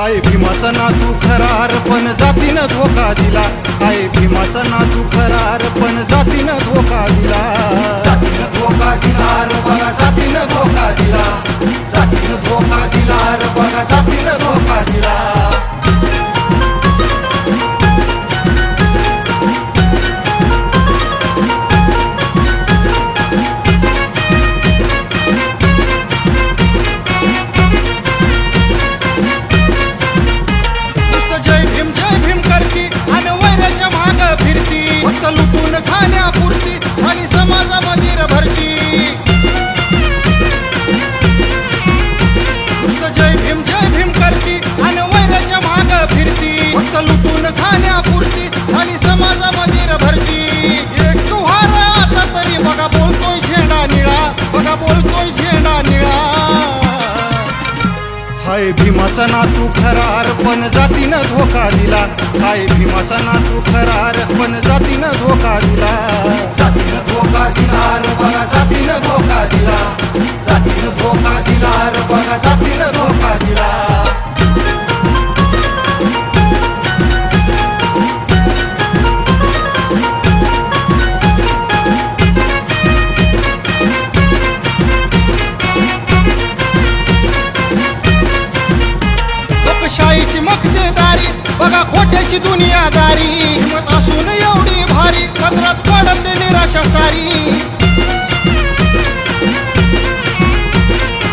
हाय भीमाचा नातू खरार पण जातीनं धोका दिला. हाय भीमाचा नातू खरार पण जातीनं खाण्यापुरती आणि समाजामध्ये र भरती जय भीम जय भीम करती आणि वैराच्या माग फिरती. फक्त लुटून खाण्यापुरती आणि समाजामध्ये र भरती एक तुहार आता तरी बघा बोलतोय झेंडा निळा. बघा बोलतोय झेंडा निळा. हाय भीमाचा नातू खरार पण जातीनं धोका दिला. हाय भीमाचा नातू खरार पण जाती धोका बघा खोट्याची दुनियादारी हिमत असून एवढी भारी खतरात पडत निराशा सारी.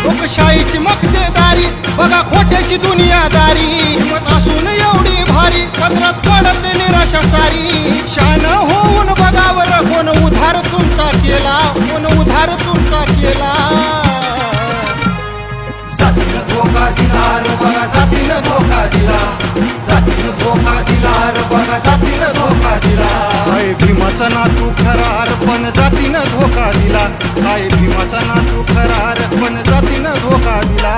लोकशाहीची मक्तेदारी बघा खोट्याची दुनियादारी हिमत असून एवढी भारी खतरात पडत निराशा सारी. शान होऊन बघावर कोण उधार तुमचा केला कोण उधार तुमचा केला. जातीनं धोका दिला बघा जातीनं धोका काय दिला हाय भीमाचा नातू खरार पण जातीनं धोका दिला.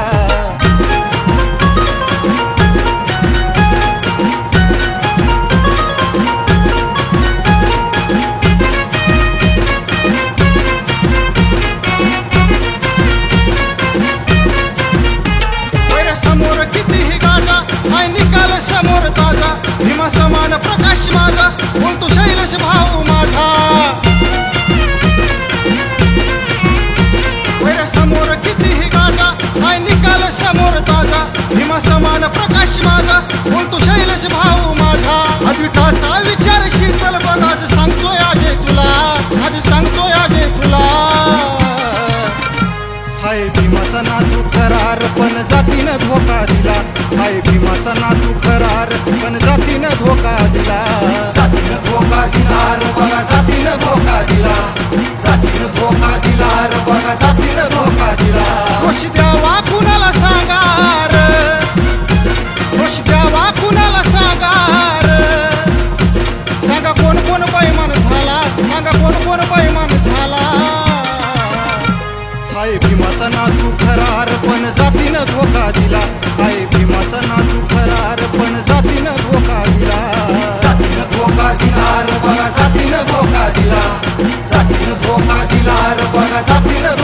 समोर कितीही गाजा हाय निकाल समोर ताजा. भीमा समान प्रकार बोलतो शैलेश भाऊ माझा. अद्विकाचा विचार शीतल बघ आज सांगतोय अजय तुला. आज सांगतोय अजय तुला. हाय भीमाचा नातू खरार पण जातीनं धोका दिला. हाय भीमाचा नातू खरार पण खरार पण जातीनं धोका दिला. हाय भीमाचा नातू खरार पण जातीनं धोका दिला. जातीनं धोका दिला बघा जातीनं धोका दिला. जातीनं धोका दिला बघा जातीनं